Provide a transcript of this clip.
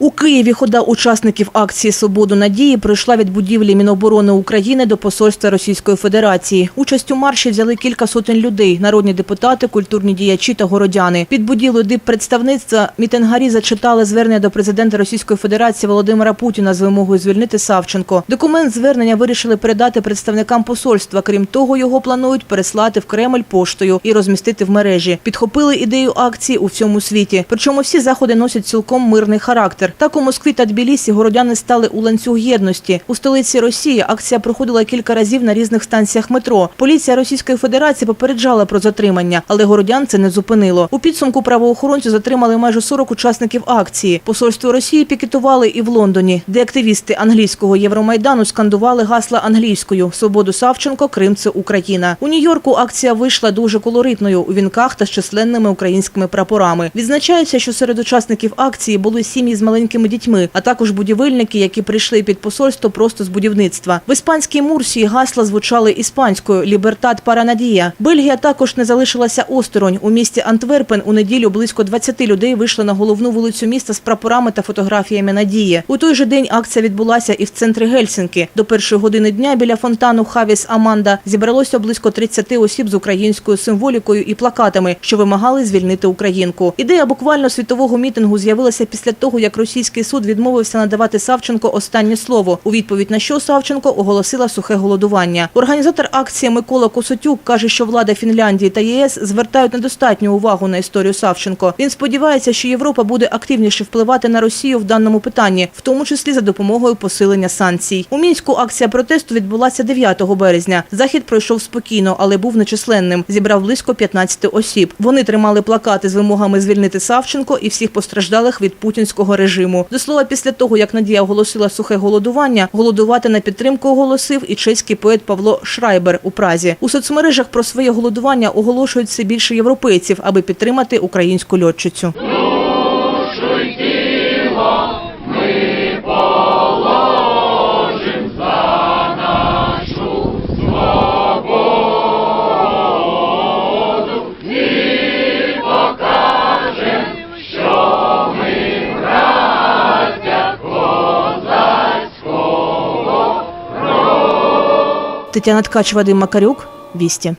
У Києві хода учасників акції «Свободу надії» пройшла від будівлі Міноборони України до посольства Російської Федерації. Участь у марші взяли кілька сотень людей – народні депутати, культурні діячі та городяни. Під будівлею диппредставництва мітингарі зачитали звернення до президента Російської Федерації Володимира Путіна з вимогою звільнити Савченко. Документ звернення вирішили передати представникам посольства. Крім того, його планують переслати в Кремль поштою і розмістити в мережі. Підхопили ідею акції у всьому світі. Причому всі заходи носять цілком мирний характер. Так у Москві та Тбілісі городяни стали у ланцюг єдності. У столиці Росії акція проходила кілька разів на різних станціях метро. Поліція Російської Федерації попереджала про затримання, але городян це не зупинило. У підсумку правоохоронці затримали майже 40 учасників акції. Посольство Росії пікетували і в Лондоні, де активісти англійського Євромайдану скандували гасла англійською «Свободу Савченко, Крим – це Україна». У Нью-Йорку акція вийшла дуже колоритною у вінках та з численними українськими прапорами. Відзначається, що серед учасників акції були сім'ї з маленькими дітьми, а також будівельники, які прийшли під посольство просто з будівництва. В іспанській Мурсії гасла звучали іспанською «Лібертат Паранадія». Бельгія також не залишилася осторонь. У місті Антверпен у неділю близько 20 людей вийшли на головну вулицю міста з прапорами та фотографіями надії. У той же день акція відбулася і в центрі Гельсінки. До першої години дня біля фонтану Хавіс Аманда зібралося близько 30 осіб з українською символікою і плакатами, що вимагали звільнити українку. Ідея буквально світового мітингу з'явилася після того, як російський суд відмовився надавати Савченко останнє слово. У відповідь на що Савченко оголосила сухе голодування. Організатор акції Микола Косотюк каже, що влада Фінляндії та ЄС звертають недостатню увагу на історію Савченко. Він сподівається, що Європа буде активніше впливати на Росію в даному питанні, в тому числі за допомогою посилення санкцій. У мінську акція протесту відбулася 9 березня. Захід пройшов спокійно, але був нечисленним. Зібрав близько 15 осіб. Вони тримали плакати з вимогами звільнити Савченко і всіх постраждалих від путінського режиму. До слова, після того як Надія оголосила сухе голодування, голодувати на підтримку оголосив і чеський поет Павло Шрайбер у Празі. У соцмережах про своє голодування оголошують все більше європейців, аби підтримати українську льотчицю. Тетяна Ткач, Вадим Макарюк, Вісті.